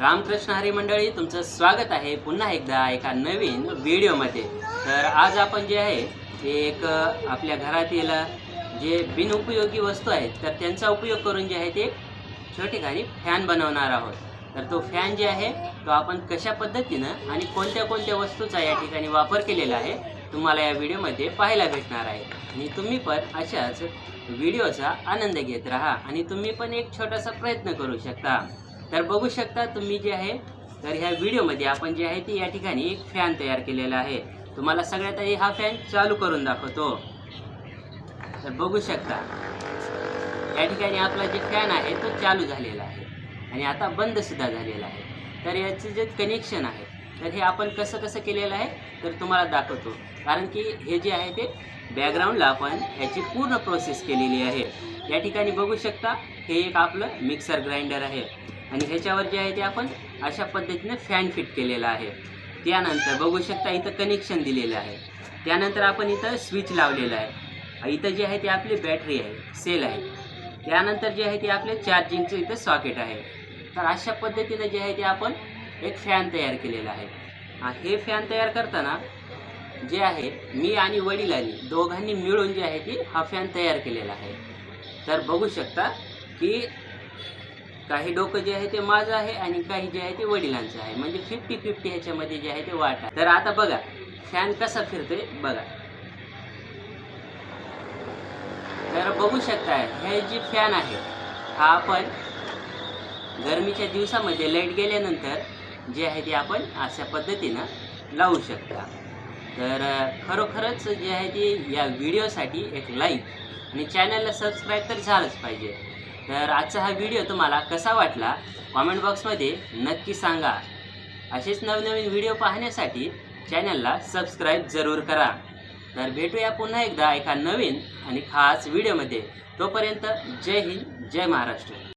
रामकृष्ण हरी मंडळी तुमचं स्वागत आहे पुन्हा एकदा एका नवीन व्हिडिओमध्ये. तर आज आपण जे आहे ते एक आपल्या घरातील जे बिनउपयोगी वस्तू आहेत तर त्यांचा उपयोग करून जे आहे ते छोटेखानी फॅन बनवणार आहोत. तर तो फॅन जे आहे तो आपण कशा पद्धतीनं आणि कोणत्या कोणत्या वस्तूचा या ठिकाणी वापर केलेला आहे तुम्हाला या व्हिडिओमध्ये पाहायला भेटणार आहे. आणि तुम्ही पण अशाच व्हिडिओचा आनंद घेत राहा आणि तुम्ही पण एक छोटासा प्रयत्न करू शकता. तर बघू शकता तुम्ही जे आहे तर ह्या व्हिडिओमध्ये आपण जे आहे ते या ठिकाणी एक फॅन तयार केलेला आहे. तुम्हाला सगळ्यात आधी हा फॅन चालू करून दाखवतो. तर बघू शकता या ठिकाणी आपला जे फॅन आहे तो चालू झालेला आहे आणि आता बंदसुद्धा झालेला आहे. तर याचं जे कनेक्शन आहे तर हे आपण कसं कसं केलेलं आहे तर तुम्हाला दाखवतो. कारण की हे जे आहे ते बॅकग्राऊंडला आपण याची पूर्ण प्रोसेस केलेली आहे. या ठिकाणी बघू शकता हे एक आपलं मिक्सर ग्राइंडर आहे. आणि ह्याच्यावर जे आहे ते आपण अशा पद्धतीने फॅन फिट केलेला आहे. त्यानंतर बघू शकता इथं कनेक्शन दिलेलं आहे. त्यानंतर आपण इथं स्विच लावलेलं आहे. इथं जे आहे ते आपली बॅटरी आहे सेल आहे. त्यानंतर जे आहे ते आपले चार्जिंगचं इथं सॉकेट आहे. तर अशा पद्धतीनं जे आहे ते आपण एक फॅन तयार केलेला आहे. हे फॅन तयार करताना जे आहे मी आणि वडिलांनी दोघांनी मिळून जे आहे ते हा फॅन तयार केलेला आहे. तर बघू शकता की काही डोकं जे आहे ते माझं आहे आणि काही जे आहे ते वडिलांचं आहे. म्हणजे फिफ्टी फिफ्टी ह्याच्यामध्ये जे आहे ते वाट. आहे तर आता बघा फॅन कसा फिरतोय बघा. तर बघू शकता हे जी फॅन आहे हा आपण गरमीच्या दिवसामध्ये लाइट गेल्यानंतर जे आहे ते आपण अशा पद्धतीनं लावू शकता. तर खरोखरच जे आहे ते या व्हिडिओसाठी एक लाईक आणि चॅनलला सबस्क्राईब तर झालंच पाहिजे. तर आजचा हा व्हिडिओ तुम्हाला कसा वाटला? कॉमेंट बॉक्समध्ये नक्की सांगा. असेच नवनवीन व्हिडिओ पाहण्यासाठी चॅनलला सबस्क्राईब जरूर करा. तर भेटूया पुन्हा एकदा एका नवीन आणि खास व्हिडिओमध्ये तोपर्यंत जय हिंद जय महाराष्ट्र.